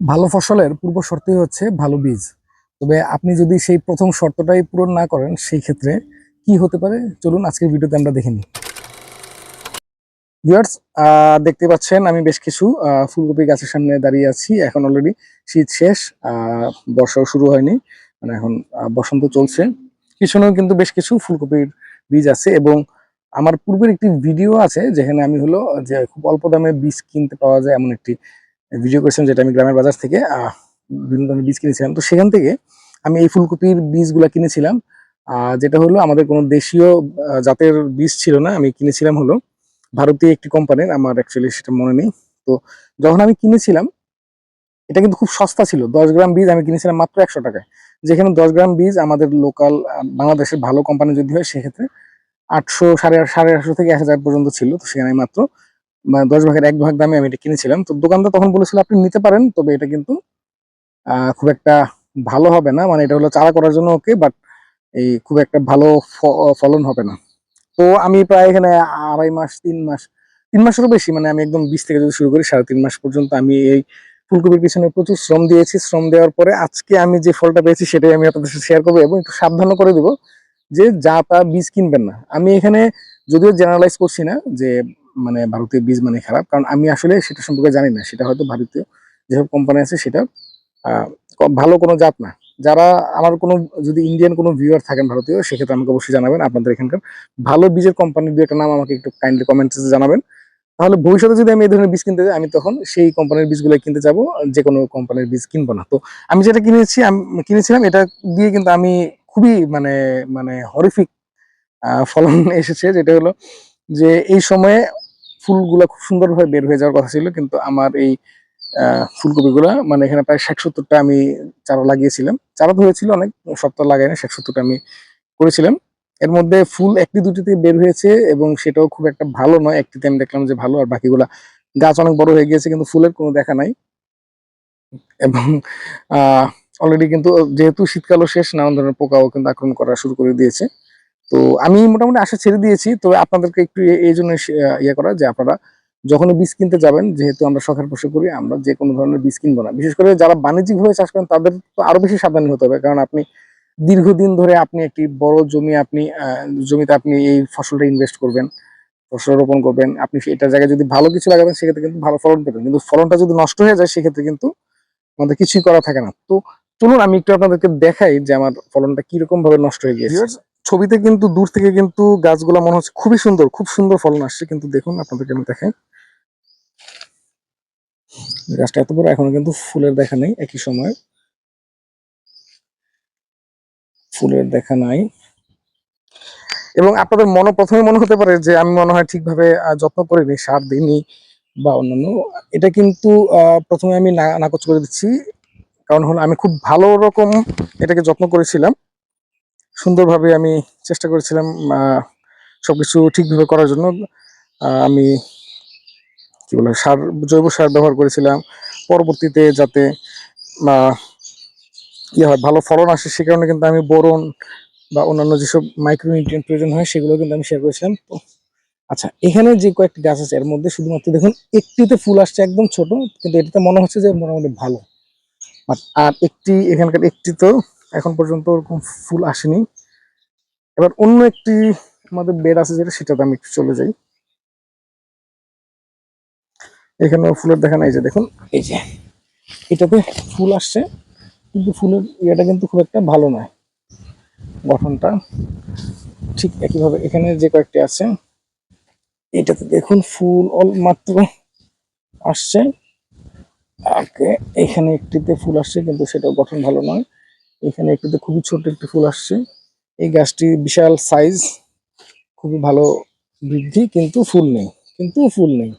ভালো ফসলের পূর্ব শর্তই হচ্ছে ভালো বীজ। তবে আপনি যদি সেই প্রথম শর্তটাই পূরণ না করেন, সেই ক্ষেত্রে কি হতে পারে? চলুন আজকের ভিডিওতে আমরা দেখে নিই। ভিউয়ার্স দেখতে পাচ্ছেন আমি বেশ কিছু ফুলকপি গাছের সামনে দাঁড়িয়ে আছি। এখন অলরেডি শীত শেষ বর্ষাও শুরু হয়নি মানে এখন বসন্ত চলছে। পিছনেও কিন্তু বেশ কিছু ফুলকপির বীজ আছে এবং আমার পূর্বের একটি ভিডিও আছে যেখানে আমি হলো যে খুব অল্প দামে বীজ কিনতে পাওয়া যায় এমন একটি ভিডিও করেছিলাম যেটা আমি গ্রামের বাজার থেকে বিভিন্ন ধরনের বীজ কিনেছিলাম। তো সেখান থেকে আমি এই ফুলকপির বীজগুলা কিনেছিলাম। যেটা হলো আমাদের কোনো দেশীয় জাতের বীজ ছিল না, আমি কিনেছিলাম হলো ভারতীয় একটি কোম্পানির আমার অ্যাকচুয়ালি সেটা মনে নেই। তো যখন আমি কিনেছিলাম, এটা কিন্তু খুব সস্তা ছিল। দশ গ্রাম বীজ আমি কিনেছিলাম মাত্র একশো টাকায়। যেখানে দশ গ্রাম বীজ আমাদের লোকাল বাংলাদেশের ভালো কোম্পানি যদি হয়, সেক্ষেত্রে আটশো সাড়ে সাড়ে আটশো থেকে এক হাজার পর্যন্ত ছিল। তো সেখানে মাত্র মানে দশ ভাগের এক ভাগ দামে আমি এটা কিনেছিলাম। তো দোকানদার তখন বলেছিল, আপনি নিতে পারেন, তবে এটা কিন্তু খুব একটা ভালো হবে না। মানে এটা হলো চারা করার জন্য ওকে, বাট এই খুব একটা ভালো ফলন হবে না। তো আমি প্রায় এখানে আড়াই মাস, তিন মাস, তিন মাসেরও বেশি মানে আমি একদম বীজ থেকে যদি শুরু করি, সাড়ে তিন মাস পর্যন্ত আমি এই ফুলকপির পিছনে প্রচুর শ্রম দিয়েছি। শ্রম দেওয়ার পরে আজকে আমি যে ফলটা পেয়েছি, সেটাই আমি আপনাদের সাথে শেয়ার করব এবং একটু সাবধানও করে দিব যে যা তা বীজ কিনবেন না। আমি এখানে যদিও জেনারেলাইজ করছি না যে মানে ভারতীয় বীজ মানে খারাপ। কারণ আমি আসলে সেটা সম্পর্কে জানি না। সেটা হয়তো ভারতীয় যেসব কোম্পানি আছে সেটা ভালো কোনো জাত না। যারা আমার কোনো, যদি ইন্ডিয়ান কোনো ভিউয়ার থাকেন ভারতীয়, সেক্ষেত্রে আমাকে অবশ্যই জানাবেন আপনাদের এখানকার ভালো বীজের কোম্পানির দু একটা নাম আমাকে একটু কাইন্ডলি কমেন্টসে জানাবেন। তাহলে ভবিষ্যতে যদি আমি এই ধরনের বীজ কিনতে যাই, আমি তখন সেই কোম্পানির বীজগুলো কিনতে যাব, যে কোনো কোম্পানির বীজ কিনবো না। তো আমি যেটা কিনেছি কিনেছিলাম, এটা দিয়ে কিন্তু আমি খুবই মানে মানে হরিফিক ফলন এসেছে, যেটা হলো যে এই সময়ে ফুলগুলা খুব সুন্দরভাবে বের হয়ে যাওয়ার কথা ছিল, কিন্তু আমার এই ফুলকপিগুলা মানে এখানে প্রায় ষাট সত্তরটা আমি চারা লাগিয়েছিলাম। চারা হয়েছিল অনেক, সপ্তাহ লাগাই না ষাট সত্তরটা আমি করেছিলাম। এর মধ্যে ফুল একটি দুটিতে বের হয়েছে এবং সেটাও খুব একটা ভালো নয়, একটিতে আমি দেখলাম যে ভালো, আর বাকিগুলা গাছ অনেক বড় হয়ে গিয়েছে, কিন্তু ফুলের কোনো দেখা নাই। এবং অলরেডি কিন্তু যেহেতু শীতকালও শেষ, নানান ধরনের পোকাও কিন্তু আক্রমণ করা শুরু করে দিয়েছে। তো আমি মোটামুটি আশা ছেড়ে দিয়েছি। তবে আপনাদেরকে একটু এই জন্য ইয়ে করা যে আপনারা যখনই বীজ কিনতে যাবেন, যেহেতু আমরা শখের বসে করি আমরা যে কোনো ধরনের বীজ কিনবো না। বিশেষ করে যারা বাণিজ্যিকভাবে চাষ করেন, তাদের তো আরও বেশি সাবধানী হতে হবে। কারণ আপনি দীর্ঘদিন ধরে আপনি একটি বড় জমি আপনি জমিতে আপনি এই ফসলটা ইনভেস্ট করবেন, ফসল রোপণ করবেন। আপনি এটা জায়গায় যদি ভালো কিছু লাগাবেন, সেক্ষেত্রে কিন্তু ভালো ফলন পাবেন। কিন্তু ফলনটা যদি নষ্ট হয়ে যায়, সেক্ষেত্রে কিন্তু আমাদের কিছুই করা থাকে না। তো চলুন, আমি একটু আপনাদেরকে দেখাই যে আমার ফলনটা কীরকম ভাবে নষ্ট হয়ে গিয়েছে। ছবিতে কিন্তু দূর থেকে কিন্তু গাছগুলো মনে হচ্ছে খুবই সুন্দর, খুব সুন্দর ফলন আসছে। কিন্তু দেখুন, আপনাদেরকে আমি দেখাই। গাছটা এত বড়, এখনও কিন্তু ফুলের দেখা নেই, একই সময়। ফুলের দেখা নাই। এবং আপনাদের মনে প্রথমে মনে হতে পারে যে, আমি মনে হয় ঠিকভাবে যত্ন করিনি, সার দিইনি বা অন্যান্য। এটা কিন্তু প্রথমে আমি নাকচ করে দিচ্ছি। কারণ হলো, আমি খুব ভালো রকম এটাকে যত্ন করেছিলাম। সুন্দরভাবে আমি চেষ্টা করেছিলাম আহ, সবকিছু ঠিকভাবে করার জন্য। আমি কি বলে সার জৈব সার ব্যবহার করেছিলাম। পরবর্তীতে যাতে ইয়ে হয় ভালো ফলন আসে সে কারণে কিন্তু আমি বোরন বা অন্যান্য যেসব মাইক্রোনিউট্রিয়েন্ট প্রয়োজন হয় সেগুলো কিন্তু আমি শেয়ার করেছিলাম। তো আচ্ছা এখানে যে কয়েকটি গাছ আছে এর মধ্যে শুধুমাত্র দেখুন একটিতে ফুল আসছে একদম ছোট কিন্তু এটাতে মনে হচ্ছে যে মোটামুটি ভালো। আর একটি এখানকার একটি তো এখন পর্যন্ত ওরকম ফুল আসেনি। এবার অন্য একটি আমাদের বেড আছে যেটা সেটাতে আমি একটু চলে যাই। এখানে ফুলের দেখা নাই যে দেখুন। এই যে। এটাতে ফুল আসছে কিন্তু ফুলের ইয়েটা কিন্তু খুব একটা ভালো নয়। গঠনটা ঠিক একইভাবে এখানে যে কয়েকটি আছে এটাতে দেখুন ফুল অল মাত্র আসছে। ওকে এখানে একটিতে ফুল আসছে কিন্তু সেটা গঠন ভালো নয়। এখানে একটিতে খুবই ছোট একটি ফুল আসছে। এই গাছটি বিশাল সাইজ খুবই ভালো বৃদ্ধি, কিন্তু ফুল নেই, কিন্তু ফুল নেই।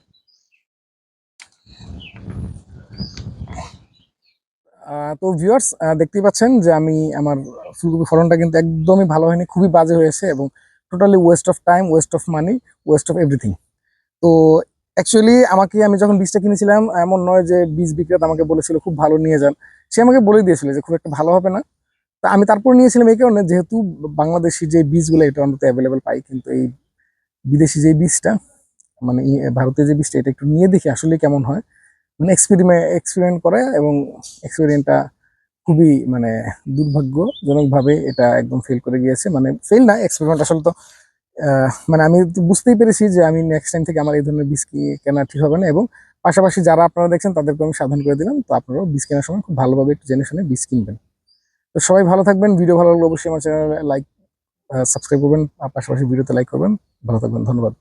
তো ভিউয়ার্স দেখতেই পাচ্ছেন যে আমি আমার ফুলকপি ফলনটা কিন্তু একদমই ভালো হয়নি, খুবই বাজে হয়েছে এবং totally waste of time waste of money waste of everything তো অ্যাকচুয়ালি আমাকে, আমি যখন বীজটা কিনেছিলাম, এমন নয় যে বীজ বিক্রেতা আমাকে বলেছিল, খুব ভালো নিয়ে যান। সে আমাকে বলে দিয়েছিল যে, খুব একটা ভালো হবে না। তা আমি তারপর নিয়েছিলাম এই কারণে, যেহেতু বাংলাদেশি যে বীজগুলো, এটা অন্তত অ্যাভেলেবেল পাই, কিন্তু এই বিদেশি যে বীজটা মানে ভারতীয় যে বীজটা, এটা একটু নিয়ে দেখি আসলে কেমন হয়। মানে এক্সপেরিমেন্ট এক্সপেরিমেন্ট করে এবং এক্সপেরিমেন্টটা খুবই মানে দুর্ভাগ্যজনকভাবে এটা একদম ফেল করে গিয়েছে। মানে ফেল না এক্সপেরিমেন্ট আসলে তো মানে আমি বুঝতেই পেরেছি যে আমি নেক্সট টাইম থেকে আমার এই ধরনের বীজ কেনা ঠিক হবে না এবং পাশাপাশি যারা আপনারা দেখছেন তাদেরকে আমি সাধন করে দিলাম। তো আপনারাও বীজ কেনার সময় খুব ভালোভাবে একটু জেনে শুনে বীজ কিনবেন। তো সবাই ভালো থাকবেন ভিডিও ভালো লাগলে অবশ্যই আমার চ্যানেলে লাইক সাবস্ক্রাইব করবেন পাশাপাশি ভিডিওতে লাইক করবেন। ভালো থাকবেন, ধন্যবাদ।